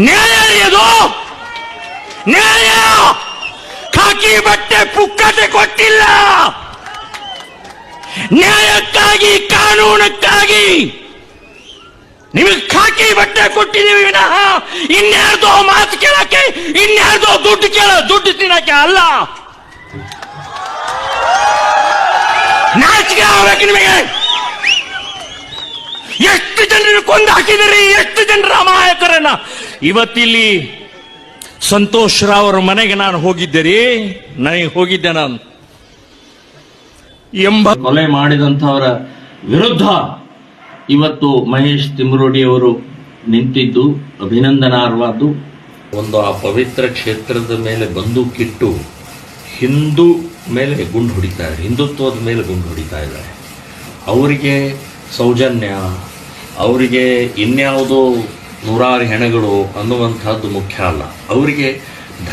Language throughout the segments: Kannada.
ನ್ಯಾಯ ಅದು ನ್ಯಾಯ? ಖಾಕಿ ಬಟ್ಟೆ ಪುಕ್ಕಟೆ ಕೊಟ್ಟಿಲ್ಲ. ನ್ಯಾಯಕ್ಕಾಗಿ, ಕಾನೂನಕ್ಕಾಗಿ. ನಿಮಗೆ ಖಾಕಿ ಬಟ್ಟೆ ಕೊಟ್ಟಿದ್ದೀವಿ ವಿನಃ ಇನ್ಯಾರ್ದೋ ಮಾತು ಕೇಳಕ್ಕೆ, ಇನ್ಯಾರ್ದೋ ದುಡ್ಡು ಕೇಳ, ದುಡ್ಡು ತಿನ್ನಕ್ಕೆ ಅಲ್ಲ. ನಾಚಿಕೆ ಆಗ್ಬೇಕು ನಿಮಗೆ. ಎಷ್ಟು ಜನರನ್ನು ಕೊಂದು ಹಾಕಿದಿರಿ ಎಷ್ಟು ಜನರ ಅಮಾಯಕರನ್ನ? ಇವತ್ತಿಲ್ಲಿ ಸಂತೋಷ್ ರಾವ್ ಅವರ ಮನೆಗೆ ನಾನು ಹೋಗಿದ್ದೆ ರೀ ನನಗೆ ಹೋಗಿದ್ದೆ ನಾನು. ಎಂಬ ಕೊಲೆ ಮಾಡಿದಂಥವರ ವಿರುದ್ಧ ಇವತ್ತು ಮಹೇಶ್ ತಿಮ್ರೋಡಿ ಅವರು ನಿಂತಿದ್ದು ಅಭಿನಂದನಾರ್ಹವಾದ್ದು. ಒಂದು ಆ ಪವಿತ್ರ ಕ್ಷೇತ್ರದ ಮೇಲೆ ಬಂದೂಕಿಟ್ಟು ಹಿಂದೂ ಮೇಲೆ ಗುಂಡು ಹೊಡಿತಾ ಇದ್ದಾರೆ. ಹಿಂದುತ್ವದ ಮೇಲೆ ಗುಂಡು ಹೊಡಿತಾ ಇದ್ದಾರೆ. ಅವರಿಗೆ ಸೌಜನ್ಯ ಅವರಿಗೆ ಇನ್ಯಾವುದೋ ನೂರಾರು ಹೆಣಗಳು ಅನ್ನುವಂಥದ್ದು ಮುಖ್ಯ ಅಲ್ಲ. ಅವರಿಗೆ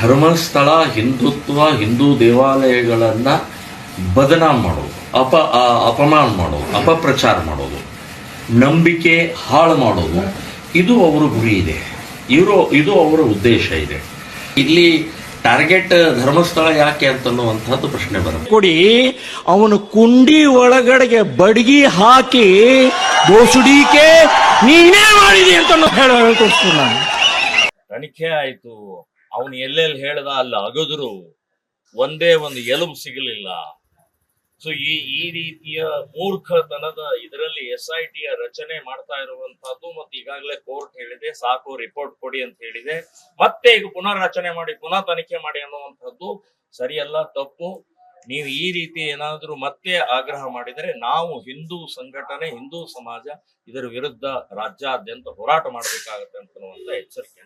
ಧರ್ಮಸ್ಥಳ, ಹಿಂದುತ್ವ, ಹಿಂದೂ ದೇವಾಲಯಗಳನ್ನು ಬದನಾಮ್ ಮಾಡೋದು, ಅಪ ಅಪಮಾನ ಮಾಡೋದು, ಅಪಪ್ರಚಾರ ಮಾಡೋದು, ನಂಬಿಕೆ ಹಾಳು ಮಾಡೋದು, ಇದು ಅವರ ಗುರಿ ಇದೆ. ಇವರು, ಇದು ಅವರ ಉದ್ದೇಶ ಇದೆ. ಇಲ್ಲಿ ಟಾರ್ಗೆಟ್ ಧರ್ಮಸ್ಥಳ ಯಾಕೆ ಅಂತನ್ನುವಂಥದ್ದು ಪ್ರಶ್ನೆ ಬರುತ್ತೆ. ಕೊಡಿ, ಅವನು ಕುಂಡಿ ಒಳಗಡೆಗೆ ಬಡಗಿ ಹಾಕಿ ಬೋಸುಡಿಕೆ ನೀನೇ ಮಾಡಿದಿ ಅಂತ ಹೇಳ ಹೇಳ್ಕೊಡ್ತೀನಿ ನಾನು. ತನಿಖೆ ಆಯ್ತು. ಅವನು ಎಲ್ಲೆಲ್ಲಿ ಹೇಳ್ದ ಅಲ್ಲ ಅಗದ್ರು. ಒಂದೇ ಒಂದು ಎಲುಬು ಸಿಗಲಿಲ್ಲ. ಸೊ ಈ ಈ ರೀತಿಯ ಮೂರ್ಖತನದ ಇದರಲ್ಲಿ ಎಸ್ ಐ ಟಿಯ ರಚನೆ ಮಾಡ್ತಾ ಇರುವಂತಹದ್ದು ಮತ್ತೆ ಈಗಾಗಲೇ ಕೋರ್ಟ್ ಹೇಳಿದೆ, ಸಾಕು ರಿಪೋರ್ಟ್ ಕೊಡಿ ಅಂತ ಹೇಳಿದೆ. ಮತ್ತೆ ಈಗ ಪುನರ್ ರಚನೆ ಮಾಡಿ, ಪುನಃ ತನಿಖೆ ಮಾಡಿ ಅನ್ನುವಂಥದ್ದು ಸರಿಯಲ್ಲ, ತಪ್ಪು. ನೀವು ಈ ರೀತಿ ಏನಾದರೂ ಮತ್ತೆ ಆಗ್ರಹ ಮಾಡಿದರೆ ನಾವು ಹಿಂದೂ ಸಂಘಟನೆ, ಹಿಂದೂ ಸಮಾಜ ಇದರ ವಿರುದ್ಧ ರಾಜ್ಯಾದ್ಯಂತ ಹೋರಾಟ ಮಾಡಬೇಕಾಗತ್ತೆ ಅಂತ ಎಚ್ಚರಿಕೆ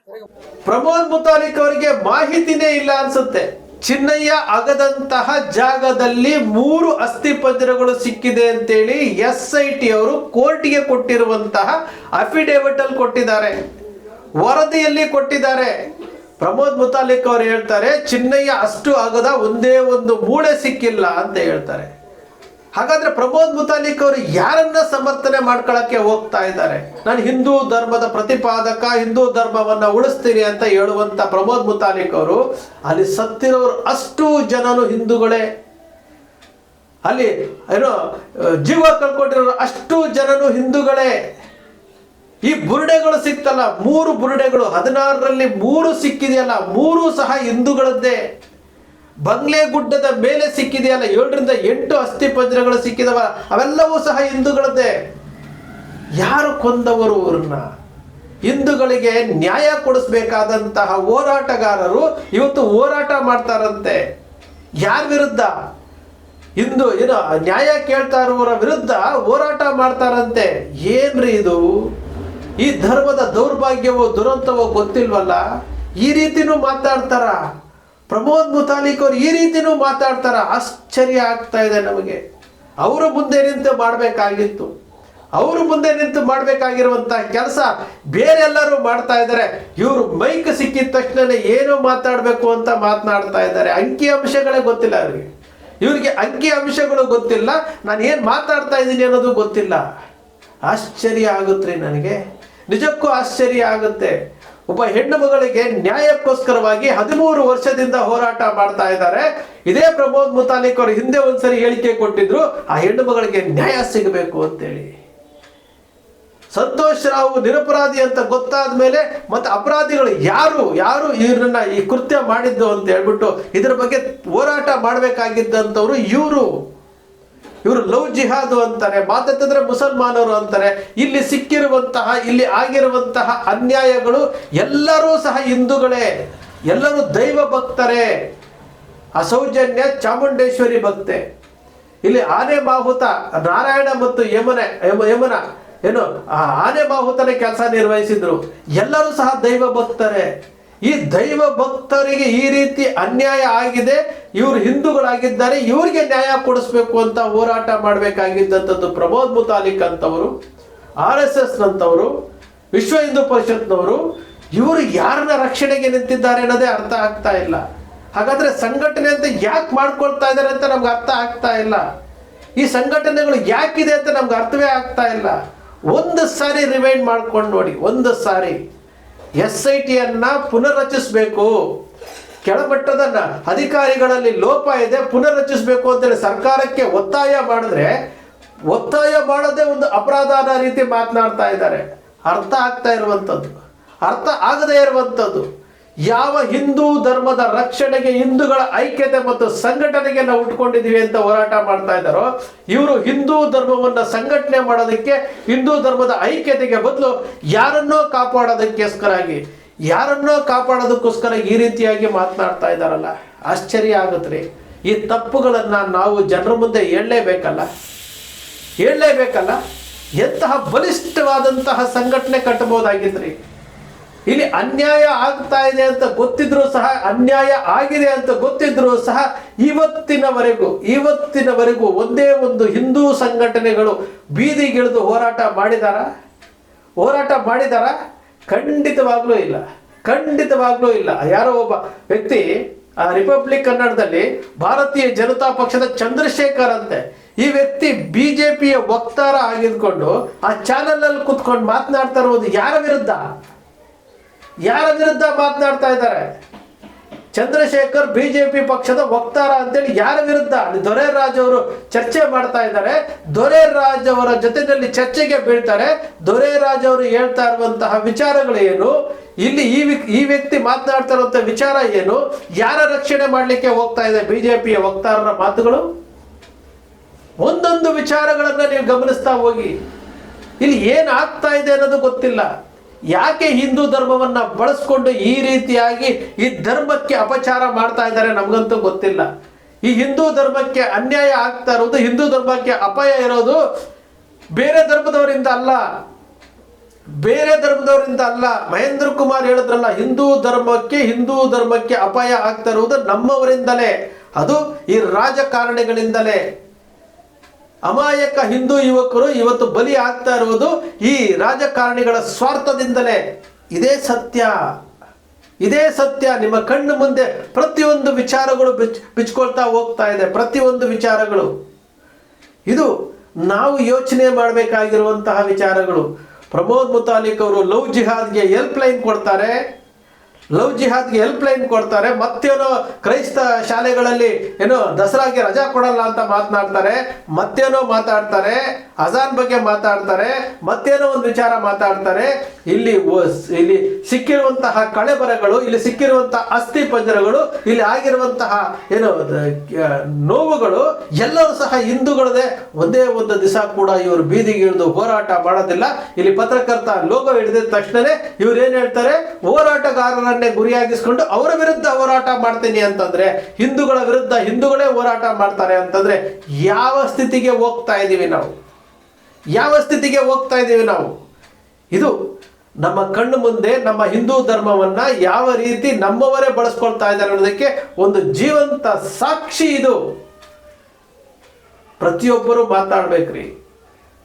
ಪ್ರಮೋದ್ ಮುತಾಲಿಕ್ ಅವರಿಗೆ ಮಾಹಿತಿನೇ ಇಲ್ಲ ಅನ್ಸುತ್ತೆ. ಚಿನ್ನಯ್ಯ ಆಗದಂತಹ ಜಾಗದಲ್ಲಿ ಮೂರು ಅಸ್ಥಿಪಂಜರಗಳು ಸಿಕ್ಕಿದೆ ಅಂತೇಳಿ ಎಸ್ ಐ ಟಿ ಅವರು ಕೋರ್ಟ್ಗೆ ಕೊಟ್ಟಿರುವಂತಹ ಅಫಿಡೇವಿಟ್ ಅಲ್ಲಿ ಕೊಟ್ಟಿದ್ದಾರೆ. ವರದಿಯಲ್ಲಿ ಕೊಟ್ಟಿದ್ದಾರೆ. ಪ್ರಮೋದ್ ಮುತಾಲಿಕ್ ಅವರು ಹೇಳ್ತಾರೆ, ಚಿನ್ನಯ್ಯ ಅಷ್ಟು ಆಗದ ಒಂದೇ ಒಂದು ಮೂಳೆ ಸಿಕ್ಕಿಲ್ಲ ಅಂತ ಹೇಳ್ತಾರೆ. ಹಾಗಾದ್ರೆ ಪ್ರಮೋದ್ ಮುತಾಲಿಕ್ ಅವರು ಯಾರನ್ನ ಸಮರ್ಥನೆ ಮಾಡ್ಕೊಳಕ್ಕೆ ಹೋಗ್ತಾ ಇದ್ದಾರೆ? ನಾನು ಹಿಂದೂ ಧರ್ಮದ ಪ್ರತಿಪಾದಕ, ಹಿಂದೂ ಧರ್ಮವನ್ನ ಉಳಿಸ್ತೀನಿ ಅಂತ ಹೇಳುವಂತ ಪ್ರಮೋದ್ ಮುತಾಲಿಕ್ ಅವರು, ಅಲ್ಲಿ ಸತ್ತಿರೋರು ಅಷ್ಟು ಜನನು ಹಿಂದೂಗಳೇ. ಅಲ್ಲಿ ಏನೋ, ಜೀವ ಕಳ್ಕೊಂಡಿರೋರು ಅಷ್ಟು ಜನನು ಹಿಂದೂಗಳೇ. ಈ ಬುರುಡೆಗಳು ಸಿಕ್ತಲ್ಲ, ಮೂರು ಬುರುಡೆಗಳು, ಹದಿನಾರರಲ್ಲಿ ಮೂರು ಸಿಕ್ಕಿದೆಯಲ್ಲ, ಮೂರು ಸಹ ಹಿಂದೂಗಳದ್ದೇ. ಬಂಗ್ಲೆ ಗುಡ್ಡದ ಮೇಲೆ ಸಿಕ್ಕಿದೆಯಲ್ಲ, ಏಳರಿಂದ ಎಂಟು ಅಸ್ಥಿ ಪಂಜರಗಳು ಸಿಕ್ಕಿದವ, ಅವೆಲ್ಲವೂ ಸಹ ಹಿಂದೂಗಳದ್ದೇ. ಯಾರು ಕೊಂದವರು ಅವ್ರನ್ನ ಹಿಂದೂಗಳಿಗೆ ನ್ಯಾಯ ಕೊಡಿಸ್ಬೇಕಾದಂತಹ ಹೋರಾಟಗಾರರು ಇವತ್ತು ಹೋರಾಟ ಮಾಡ್ತಾರಂತೆ. ಯಾರ ವಿರುದ್ಧ? ಇಂದು ಏನು ನ್ಯಾಯ ಕೇಳ್ತಾ ಇರುವವರ ವಿರುದ್ಧ ಹೋರಾಟ ಮಾಡ್ತಾರಂತೆ. ಏನ್ರಿ ಇದು? ಈ ಧರ್ಮದ ದೌರ್ಭಾಗ್ಯವೋ ದುರಂತವೋ ಗೊತ್ತಿಲ್ವಲ್ಲ? ಈ ರೀತಿನೂ ಮಾತಾಡ್ತಾರ? ಪ್ರಮೋದ್ ಮುತಾಲಿಕ್ ಅವ್ರು ಈ ರೀತಿನೂ ಮಾತಾಡ್ತಾರ? ಆಶ್ಚರ್ಯ ಆಗ್ತಾ ಇದೆ ನಮಗೆ. ಅವರು ಮುಂದೆ ನಿಂತು ಮಾಡಬೇಕಾಗಿತ್ತು. ಅವರು ಮುಂದೆ ನಿಂತು ಮಾಡಬೇಕಾಗಿರುವಂತ ಕೆಲಸ ಬೇರೆಲ್ಲರೂ ಮಾಡ್ತಾ ಇದ್ದಾರೆ. ಇವರು ಮೈಕ್ ಸಿಕ್ಕಿದ ತಕ್ಷಣ ಏನು ಮಾತಾಡಬೇಕು ಅಂತ ಮಾತನಾಡ್ತಾ ಇದ್ದಾರೆ. ಅಂಕಿ ಅಂಶಗಳೇ ಗೊತ್ತಿಲ್ಲ ಅವರಿಗೆ ಇವರಿಗೆ ಅಂಕಿ ಅಂಶಗಳು ಗೊತ್ತಿಲ್ಲ. ನಾನು ಏನು ಮಾತಾಡ್ತಾ ಇದ್ದೀನಿ ಅನ್ನೋದು ಗೊತ್ತಿಲ್ಲ. ಆಶ್ಚರ್ಯ ಆಗುತ್ತೆ ನನಗೆ. ನಿಜಕ್ಕೂ ಆಶ್ಚರ್ಯ ಆಗುತ್ತೆ. ಒಬ್ಬ ಹೆಣ್ಣು ಮಗಳಿಗೆ ನ್ಯಾಯಕ್ಕೋಸ್ಕರವಾಗಿ ಹದಿಮೂರು ವರ್ಷದಿಂದ ಹೋರಾಟ ಮಾಡ್ತಾ ಇದ್ದಾರೆ. ಇದೇ ಪ್ರಮೋದ್ ಮುತಾಲಿಕ್ ಅವರು ಹಿಂದೆ ಒಂದ್ಸರಿ ಹೇಳಿಕೆ ಕೊಟ್ಟಿದ್ರು, ಆ ಹೆಣ್ಣು ಮಗಳಿಗೆ ನ್ಯಾಯ ಸಿಗಬೇಕು ಅಂತೇಳಿ. ಸಂತೋಷ್ ರಾವ್ ನಿರಪರಾಧಿ ಅಂತ ಗೊತ್ತಾದ ಮೇಲೆ ಮತ್ತೆ ಅಪರಾಧಿಗಳು ಯಾರು ಯಾರು ಇವ್ರನ್ನ ಈ ಕೃತ್ಯ ಮಾಡಿದ್ದು ಅಂತ ಹೇಳ್ಬಿಟ್ಟು ಇದ್ರ ಬಗ್ಗೆ ಹೋರಾಟ ಮಾಡಬೇಕಾಗಿದ್ದಂಥವ್ರು ಇವರು. ಇವರು ಲವ್ ಜಿಹಾದು ಅಂತಾರೆ ಮಾತಂದ್ರೆ ಮುಸಲ್ಮಾನರು ಅಂತಾರೆ, ಇಲ್ಲಿ ಸಿಕ್ಕಿರುವಂತಹ, ಇಲ್ಲಿ ಆಗಿರುವಂತಹ ಅನ್ಯಾಯಗಳು ಎಲ್ಲರೂ ಸಹ ಹಿಂದೂಗಳೇ. ಎಲ್ಲರೂ ದೈವ ಭಕ್ತರೇ. ಅಸೌಜನ್ಯ ಸೌಜನ್ಯ ಚಾಮುಂಡೇಶ್ವರಿ ಭಕ್ತೆ. ಇಲ್ಲಿ ಆನೆ ಬಾಹುತ ನಾರಾಯಣ ಮತ್ತು ಯಮನೆ, ಯಮ- ಯಮನ, ಏನು ಆನೆ ಬಾಹುತನೇ ಕೆಲಸ ನಿರ್ವಹಿಸಿದ್ರು. ಎಲ್ಲರೂ ಸಹ ದೈವ ಭಕ್ತರೇ. ಈ ದೈವ ಭಕ್ತರಿಗೆ ಈ ರೀತಿ ಅನ್ಯಾಯ ಆಗಿದೆ, ಇವರು ಹಿಂದೂಗಳಾಗಿದ್ದಾರೆ, ಇವರಿಗೆ ನ್ಯಾಯ ಕೊಡಿಸ್ಬೇಕು ಅಂತ ಹೋರಾಟ ಮಾಡಬೇಕಾಗಿದ್ದಂಥದ್ದು ಪ್ರಮೋದ್ ಮುತಾಲಿಕ್ ಅಂತವರು, ಆರ್ ಎಸ್ ಎಸ್ ನಂತವರು, ವಿಶ್ವ ಹಿಂದೂ ಪರಿಷತ್ನವರು, ಇವರು ಯಾರನ್ನ ರಕ್ಷಣೆಗೆ ನಿಂತಿದ್ದಾರೆ ಅನ್ನೋದೇ ಅರ್ಥ ಆಗ್ತಾ ಇಲ್ಲ. ಹಾಗಾದ್ರೆ ಸಂಘಟನೆ ಅಂತ ಯಾಕೆ ಮಾಡ್ಕೊಳ್ತಾ ಇದ್ದಾರೆ ಅಂತ ನಮ್ಗೆ ಅರ್ಥ ಆಗ್ತಾ ಇಲ್ಲ. ಈ ಸಂಘಟನೆಗಳು ಯಾಕಿದೆ ಅಂತ ನಮ್ಗೆ ಅರ್ಥವೇ ಆಗ್ತಾ ಇಲ್ಲ. ಒಂದು ಸಾರಿ ರಿವೈಂಡ್ ಮಾಡ್ಕೊಂಡು ನೋಡಿ, ಒಂದು ಸಾರಿ. S I ಟಿಯನ್ನು ಪುನರ್ರಚಿಸಬೇಕು. ಕೆಳಮಟ್ಟದ ಅಧಿಕಾರಿಗಳಲ್ಲಿ ಲೋಪ ಇದೆ, ಪುನರ್ರಚಿಸಬೇಕು ಅಂತೇಳಿ ಸರ್ಕಾರಕ್ಕೆ ಒತ್ತಾಯ ಮಾಡಿದ್ರೆ, ಒತ್ತಾಯ ಮಾಡದೆ ಒಂದು ಅಪರಾಧ ರೀತಿ ಮಾತನಾಡ್ತಾ ಇದ್ದಾರೆ. ಅರ್ಥ ಆಗ್ತಾ ಇರುವಂಥದ್ದು. ಅರ್ಥ ಆಗದೇ ಇರುವಂಥದ್ದು. ಯಾವ ಹಿಂದೂ ಧರ್ಮದ ರಕ್ಷಣೆಗೆ ಹಿಂದೂಗಳ ಐಕ್ಯತೆ ಮತ್ತು ಸಂಘಟನೆಗೆ ನಾವು ಉಟ್ಕೊಂಡಿದೀವಿ ಅಂತ ಹೋರಾಟ ಮಾಡ್ತಾ ಇದ್ದಾರೋ, ಇವರು ಹಿಂದೂ ಧರ್ಮವನ್ನ ಸಂಘಟನೆ ಮಾಡೋದಕ್ಕೆ, ಹಿಂದೂ ಧರ್ಮದ ಐಕ್ಯತೆಗೆ ಬದಲು ಯಾರನ್ನೋ ಕಾಪಾಡೋದಕ್ಕೋಸ್ಕರಾಗಿ ಯಾರನ್ನೋ ಕಾಪಾಡೋದಕ್ಕೋಸ್ಕರ ಈ ರೀತಿಯಾಗಿ ಮಾತನಾಡ್ತಾ ಇದ್ದಾರಲ್ಲ? ಆಶ್ಚರ್ಯ ಆಗುತ್ತೆ ಈ ತಪ್ಪುಗಳನ್ನು ನಾವು ಜನರ ಮುಂದೆ ಹೇಳಲೇಬೇಕಲ್ಲ? ಹೇಳಲೇಬೇಕಲ್ಲ? ಎಂತಹ ಬಲಿಷ್ಠವಾದಂತಹ ಸಂಘಟನೆ ಕಟ್ಟಬಹುದಾಗಿದ್ರಿ ಇಲ್ಲಿ ಅನ್ಯಾಯ ಆಗ್ತಾ ಇದೆ ಅಂತ ಗೊತ್ತಿದ್ರು ಸಹ, ಅನ್ಯಾಯ ಆಗಿದೆ ಅಂತ ಗೊತ್ತಿದ್ರು ಸಹ ಇವತ್ತಿನವರೆಗೂ ಇವತ್ತಿನವರೆಗೂ ಒಂದೇ ಒಂದು ಹಿಂದೂ ಸಂಘಟನೆಗಳು ಬೀದಿಗಿಳಿದು ಹೋರಾಟ ಮಾಡಿದಾರ? ಹೋರಾಟ ಮಾಡಿದಾರ? ಖಂಡಿತವಾಗ್ಲೂ ಇಲ್ಲ. ಖಂಡಿತವಾಗ್ಲೂ ಇಲ್ಲ. ಯಾರೋ ಒಬ್ಬ ವ್ಯಕ್ತಿ, ಆ ರಿಪಬ್ಲಿಕ್ ಕನ್ನಡದಲ್ಲಿ ಭಾರತೀಯ ಜನತಾ ಪಕ್ಷದ ಚಂದ್ರಶೇಖರ್ ಅಂತೆ. ಈ ವ್ಯಕ್ತಿ ಬಿಜೆಪಿಯ ವಕ್ತಾರ ಆಗಿದ್ಕೊಂಡು ಆ ಚಾನಲ್ ಅಲ್ಲಿ ಕುತ್ಕೊಂಡು ಮಾತನಾಡ್ತಾ ಇರೋದು ಯಾರ ವಿರುದ್ಧ? ಯಾರ ವಿರುದ್ಧ ಮಾತನಾಡ್ತಾ ಇದ್ದಾರೆ? ಚಂದ್ರಶೇಖರ್ ಬಿಜೆಪಿ ಪಕ್ಷದ ವಕ್ತಾರ ಅಂತೇಳಿ ಯಾರ ವಿರುದ್ಧ? ಅಲ್ಲಿ ದೊರೆರಾಜ್ ಅವರು ಚರ್ಚೆ ಮಾಡ್ತಾ ಇದ್ದಾರೆ. ದೊರೆರಾಜ್ ಅವರ ಜೊತೆಯಲ್ಲಿ ಚರ್ಚೆಗೆ ಬೀಳ್ತಾರೆ. ದೊರೆರಾಜ್ ಅವರು ಹೇಳ್ತಾ ಇರುವಂತಹ ವಿಚಾರಗಳು ಏನು? ಇಲ್ಲಿ ಈ ಈ ವ್ಯಕ್ತಿ ಮಾತನಾಡ್ತಾ ಇರುವಂತಹ ವಿಚಾರ ಏನು? ಯಾರ ರಕ್ಷಣೆ ಮಾಡಲಿಕ್ಕೆ ಹೋಗ್ತಾ ಇದೆ ಬಿಜೆಪಿಯ ವಕ್ತಾರರ ಮಾತುಗಳು? ಒಂದೊಂದು ವಿಚಾರಗಳನ್ನ ನೀವು ಗಮನಿಸ್ತಾ ಹೋಗಿ. ಇಲ್ಲಿ ಏನ್ ಆಗ್ತಾ ಇದೆ ಅನ್ನೋದು ಗೊತ್ತಿಲ್ಲ. ಯಾಕೆ ಹಿಂದೂ ಧರ್ಮವನ್ನ ಬಳಸ್ಕೊಂಡು ಈ ರೀತಿಯಾಗಿ ಈ ಧರ್ಮಕ್ಕೆ ಅಪಚಾರ ಮಾಡ್ತಾ ಇದ್ದಾರೆ ನಮಗಂತೂ ಗೊತ್ತಿಲ್ಲ. ಈ ಹಿಂದೂ ಧರ್ಮಕ್ಕೆ ಅನ್ಯಾಯ ಆಗ್ತಾ ಇರೋದು, ಹಿಂದೂ ಧರ್ಮಕ್ಕೆ ಅಪಾಯ ಇರೋದು ಬೇರೆ ಧರ್ಮದವರಿಂದ ಅಲ್ಲ. ಬೇರೆ ಧರ್ಮದವರಿಂದ ಅಲ್ಲ. ಮಹೇಂದ್ರ ಕುಮಾರ್ ಹೇಳಿದ್ರಲ್ಲ, ಹಿಂದೂ ಧರ್ಮಕ್ಕೆ ಹಿಂದೂ ಧರ್ಮಕ್ಕೆ ಅಪಾಯ ಆಗ್ತಾ ಇರುವುದು ನಮ್ಮವರಿಂದಲೇ. ಅದು ಈ ರಾಜಕಾರಣಿಗಳಿಂದಲೇ. ಅಮಾಯಕ ಹಿಂದೂ ಯುವಕರು ಇವತ್ತು ಬಲಿ ಆಗ್ತಾ ಇರುವುದು ಈ ರಾಜಕಾರಣಿಗಳ ಸ್ವಾರ್ಥದಿಂದಲೇ. ಇದೇ ಸತ್ಯ. ಇದೇ ಸತ್ಯ. ನಿಮ್ಮ ಕಣ್ಣು ಮುಂದೆ ಪ್ರತಿಯೊಂದು ವಿಚಾರಗಳು ಬಿಚ್, ಬಿಚ್ಕೊಳ್ತಾ ಹೋಗ್ತಾ ಇದೆ. ಪ್ರತಿಯೊಂದು ವಿಚಾರಗಳು. ಇದು ನಾವು ಯೋಚನೆ ಮಾಡಬೇಕಾಗಿರುವಂತಹ ವಿಚಾರಗಳು. ಪ್ರಮೋದ್ ಮುತಾಲಿಕ್ ಅವರು ಲವ್ ಜಿಹಾದ್ಗೆ ಹೆಲ್ಪ್ ಲೈನ್ ಕೊಡ್ತಾರೆ. ಲವ್ ಜಿಹಾದ್ಗೆ ಹೆಲ್ಪ್ ಲೈನ್ ಕೊಡ್ತಾರೆ. ಮತ್ತೇನೋ ಕ್ರೈಸ್ತ ಶಾಲೆಗಳಲ್ಲಿ ಏನೋ ದಸರಾಗೆ ರಜಾ ಕೊಡಲ್ಲ ಅಂತ ಮಾತನಾಡ್ತಾರೆ. ಮತ್ತೇನೋ ಮಾತಾಡ್ತಾರೆ. ಅಜಾನ್ ಬಗ್ಗೆ ಮಾತಾಡ್ತಾರೆ. ಮತ್ತೇನೋ ಒಂದು ವಿಚಾರ ಮಾತಾಡ್ತಾರೆ. ಇಲ್ಲಿ ಇಲ್ಲಿ ಸಿಕ್ಕಿರುವಂತಹ ಕಳೆಬರಗಳು, ಇಲ್ಲಿ ಸಿಕ್ಕಿರುವಂತಹ ಅಸ್ಥಿ ಪಂಜರಗಳು, ಇಲ್ಲಿ ಆಗಿರುವಂತಹ ಏನು ನೋವುಗಳು, ಎಲ್ಲರೂ ಸಹ ಹಿಂದೂಗಳದೇ ಒಂದೇ ಒಂದು ದಿವಸ ಕೂಡ ಇವರು ಬೀದಿಗೆ ಇಳಿದು ಹೋರಾಟ ಮಾಡೋದಿಲ್ಲ. ಇಲ್ಲಿ ಪತ್ರಕರ್ತ ಲೋಗೋ ಹಿಡಿದ ತಕ್ಷಣನೇ ಇವ್ರು ಏನ್ ಹೇಳ್ತಾರೆ? ಹೋರಾಟಗಾರರನ್ನೇ ಗುರಿಯಾಗಿಸ್ಕೊಂಡು ಅವರ ವಿರುದ್ಧ ಹೋರಾಟ ಮಾಡ್ತೀನಿ ಅಂತಂದ್ರೆ, ಹಿಂದೂಗಳ ವಿರುದ್ಧ ಹಿಂದೂಗಳೇ ಹೋರಾಟ ಮಾಡ್ತಾರೆ ಅಂತಂದ್ರೆ ಯಾವ ಸ್ಥಿತಿಗೆ ಹೋಗ್ತಾ ಇದ್ದೀವಿ ನಾವು? ಯಾವ ಸ್ಥಿತಿಗೆ ಹೋಗ್ತಾ ಇದ್ದೀವಿ ನಾವು? ಇದು ನಮ್ಮ ಕಣ್ಣು ಮುಂದೆ ನಮ್ಮ ಹಿಂದೂ ಧರ್ಮವನ್ನ ಯಾವ ರೀತಿ ನಮ್ಮವರೇ ಬಳಸ್ಕೊಳ್ತಾ ಇದ್ದಾರೆ ಅನ್ನೋದಕ್ಕೆ ಒಂದು ಜೀವಂತ ಸಾಕ್ಷಿ ಇದು. ಪ್ರತಿಯೊಬ್ಬರು ಮಾತಾಡ್ಬೇಕ್ರಿ.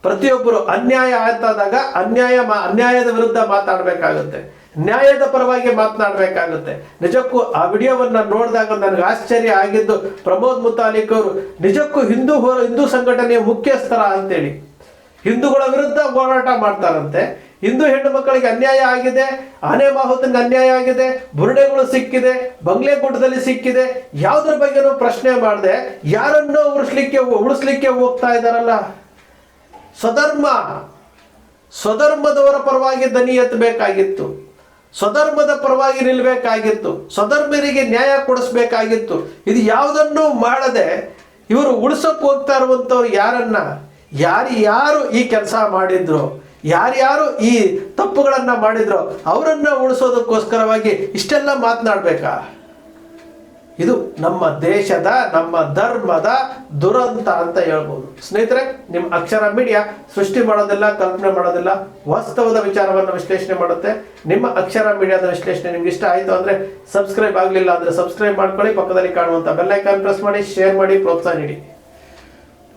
ಪ್ರತಿಯೊಬ್ಬರು ಅನ್ಯಾಯ ಆಯ್ತಾದಾಗ ಅನ್ಯಾಯ ಅನ್ಯಾಯದ ವಿರುದ್ಧ ಮಾತಾಡ್ಬೇಕಾಗುತ್ತೆ. ನ್ಯಾಯದ ಪರವಾಗಿ ಮಾತನಾಡಬೇಕಾಗುತ್ತೆ. ನಿಜಕ್ಕೂ ಆ ವಿಡಿಯೋವನ್ನು ನೋಡಿದಾಗ ನನಗೆ ಆಶ್ಚರ್ಯ ಆಗಿದ್ದು ಪ್ರಮೋದ್ ಮುತಾಲಿಕ್ ಅವರು, ನಿಜಕ್ಕೂ ಹಿಂದೂ ಹಿಂದೂ ಸಂಘಟನೆಯ ಮುಖ್ಯಸ್ಥರ ಅಂತೇಳಿ. ಹಿಂದೂಗಳ ವಿರುದ್ಧ ಹೋರಾಟ ಮಾಡ್ತಾರಂತೆ. ಹಿಂದೂ ಹೆಣ್ಣು ಮಕ್ಕಳಿಗೆ ಅನ್ಯಾಯ ಆಗಿದೆ, ಆನೆ ಮಾಹುತಿನ ಅನ್ಯಾಯ ಆಗಿದೆ, ಬುರುಡೆಗಳು ಸಿಕ್ಕಿದೆ ಬಂಗ್ಲೆಗುಡ್ಡದಲ್ಲಿ ಸಿಕ್ಕಿದೆ, ಯಾವುದ್ರ ಬಗ್ಗೆನೂ ಪ್ರಶ್ನೆ ಮಾಡದೆ, ಯಾರನ್ನೋ ಉಳಿಸ್ಲಿಕ್ಕೆ ಉಳಿಸ್ಲಿಕ್ಕೆ ಹೋಗ್ತಾ ಇದಾರಲ್ಲ ಸ್ವಧರ್ಮ, ಸ್ವಧರ್ಮದವರ ಪರವಾಗಿ ದನಿ ಎತ್ತಬೇಕಾಗಿತ್ತು. ಸ್ವಧರ್ಮದ ಪರವಾಗಿ ನಿಲ್ಬೇಕಾಗಿತ್ತು. ಸ್ವಧರ್ಮರಿಗೆ ನ್ಯಾಯ ಕೊಡಿಸ್ಬೇಕಾಗಿತ್ತು. ಇದು ಯಾವುದನ್ನು ಮಾಡದೆ ಇವರು ಉಳಿಸೋಕೆ ಹೋಗ್ತಾ ಇರುವಂಥವ್ರು ಯಾರನ್ನ? ಯಾರು ಯಾರು ಈ ಕೆಲಸ ಮಾಡಿದ್ರು? ಯಾರ್ಯಾರು ಈ ತಪ್ಪುಗಳನ್ನ ಮಾಡಿದ್ರು? ಅವರನ್ನ ಉಳಿಸೋದಕ್ಕೋಸ್ಕರವಾಗಿ ಇಷ್ಟೆಲ್ಲ ಮಾತನಾಡ್ಬೇಕಾ? ಇದು ನಮ್ಮ ದೇಶದ, ನಮ್ಮ ಧರ್ಮದ ದುರಂತ ಅಂತ ಹೇಳ್ಬೋದು. ಸ್ನೇಹಿತರೆ ನಿಮ್ಮ ಅಕ್ಷರ ಮೀಡಿಯಾ ಸೃಷ್ಟಿ ಮಾಡೋದಿಲ್ಲ, ಕಲ್ಪನೆ ಮಾಡೋದಿಲ್ಲ, ವಾಸ್ತವದ ವಿಚಾರವನ್ನು ವಿಶ್ಲೇಷಣೆ ಮಾಡುತ್ತೆ. ನಿಮ್ಮ ಅಕ್ಷರ ಮೀಡಿಯಾದ ವಿಶ್ಲೇಷಣೆ ನಿಮ್ಗೆ ಇಷ್ಟ ಆಯಿತು ಅಂದ್ರೆ ಸಬ್ಸ್ಕ್ರೈಬ್ ಆಗಲಿಲ್ಲ ಅಂದ್ರೆ ಸಬ್ಸ್ಕ್ರೈಬ್ ಮಾಡ್ಕೊಳ್ಳಿ. ಪಕ್ಕದಲ್ಲಿ ಕಾಣುವಂಥ ಬೆಲ್ಲೈಕಾನ್ ಪ್ರೆಸ್ ಮಾಡಿ ಶೇರ್ ಮಾಡಿ, ಪ್ರೋತ್ಸಾಹ ನೀಡಿ.